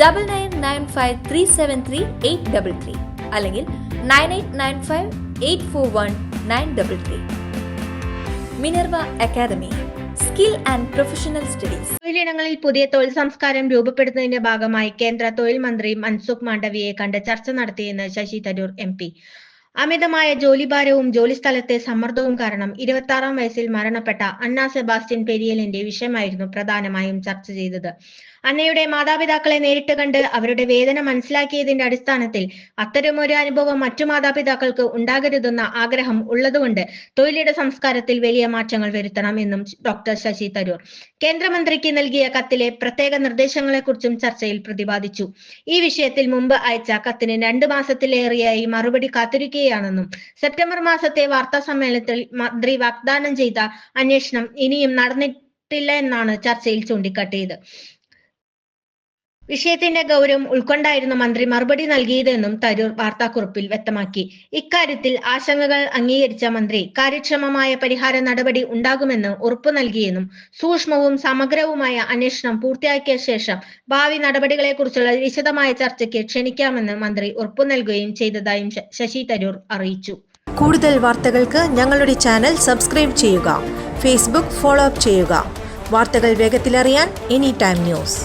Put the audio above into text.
double nine nine five three seven three eight double three അല്ലെങ്കിൽ nine eight nine five eight four one nine double three Minerva academy skill and professional studies. തൊഴിലിടങ്ങളിൽ പുതിയ തൊഴിൽ സംസ്കാരം രൂപപ്പെടുത്തുന്നതിന്റെ ഭാഗമായി കേന്ദ്ര തൊഴിൽ മന്ത്രി മൻസുഖ് മാണ്ഡവ്യയെ കണ്ട് ചർച്ച നടത്തിയെന്ന് ശശി തരൂർ എം പി. അമിതമായ ജോലിഭാരവും ജോലിസ്ഥലത്തെ സമ്മർദ്ദവും കാരണം ഇരുപത്തി വയസ്സിൽ മരണപ്പെട്ട അന്ന സെബാസ്റ്റ്യൻ പെരിയലിന്റെ വിഷയമായിരുന്നു പ്രധാനമായും ചർച്ച ചെയ്തത്. അന്നയുടെ മാതാപിതാക്കളെ നേരിട്ട് കണ്ട് അവരുടെ വേദന മനസ്സിലാക്കിയതിന്റെ അടിസ്ഥാനത്തിൽ അത്തരമൊരു അനുഭവം മറ്റു മാതാപിതാക്കൾക്ക് ഉണ്ടാകരുതെന്ന ആഗ്രഹം ഉള്ളതുകൊണ്ട് തൊഴിലിട സംസ്കാരത്തിൽ വലിയ മാറ്റങ്ങൾ വരുത്തണം എന്നും ഡോക്ടർ ശശി തരൂർ. കേന്ദ്രമന്ത്രിക്ക് നൽകിയ കത്തിലെ പ്രത്യേക നിർദ്ദേശങ്ങളെക്കുറിച്ചും ചർച്ചയിൽ പ്രതിപാദിച്ചു. ഈ വിഷയത്തിൽ മുമ്പ് അയച്ച കത്തിന് രണ്ടു മാസത്തിലേറെയായി മറുപടി കാത്തിരിക്കുകയാണെന്നും സെപ്റ്റംബർ മാസത്തെ വാർത്താ സമ്മേളനത്തിൽ മന്ത്രി വാഗ്ദാനം ചെയ്ത അന്വേഷണം ഇനിയും നടന്നിട്ടില്ല എന്നാണ് ചർച്ചയിൽ ചൂണ്ടിക്കാട്ടിയത്. വിഷയത്തിന്റെ ഗൗരവം ഉൾക്കൊണ്ടായിരുന്നു മന്ത്രി മറുപടി നൽകിയതെന്നും തരൂർ വാർത്താക്കുറിപ്പിൽ വ്യക്തമാക്കി. ഇക്കാര്യത്തിൽ ആശങ്കകൾ അംഗീകരിച്ച മന്ത്രി കാര്യക്ഷമമായ പരിഹാര നടപടി ഉണ്ടാകുമെന്ന് ഉറപ്പു നൽകിയെന്നും സൂക്ഷ്മവും സമഗ്രവുമായ അന്വേഷണം പൂർത്തിയാക്കിയ ശേഷം ഭാവി നടപടികളെക്കുറിച്ചുള്ള വിശദമായ ചർച്ചയ്ക്ക് ക്ഷണിക്കാമെന്ന് മന്ത്രി ഉറപ്പു നൽകുകയും ചെയ്തതായും ശശി തരൂർ അറിയിച്ചു. കൂടുതൽ വാർത്തകൾക്ക് ഞങ്ങളുടെ ചാനൽ സബ്സ്ക്രൈബ് ചെയ്യുക ഫേസ്ബുക്ക് ഫോളോ അപ്പ് ചെയ്യുക. വാർത്തകൾ വേഗത്തിലറിയാൻ എനി ടൈം ന്യൂസ്.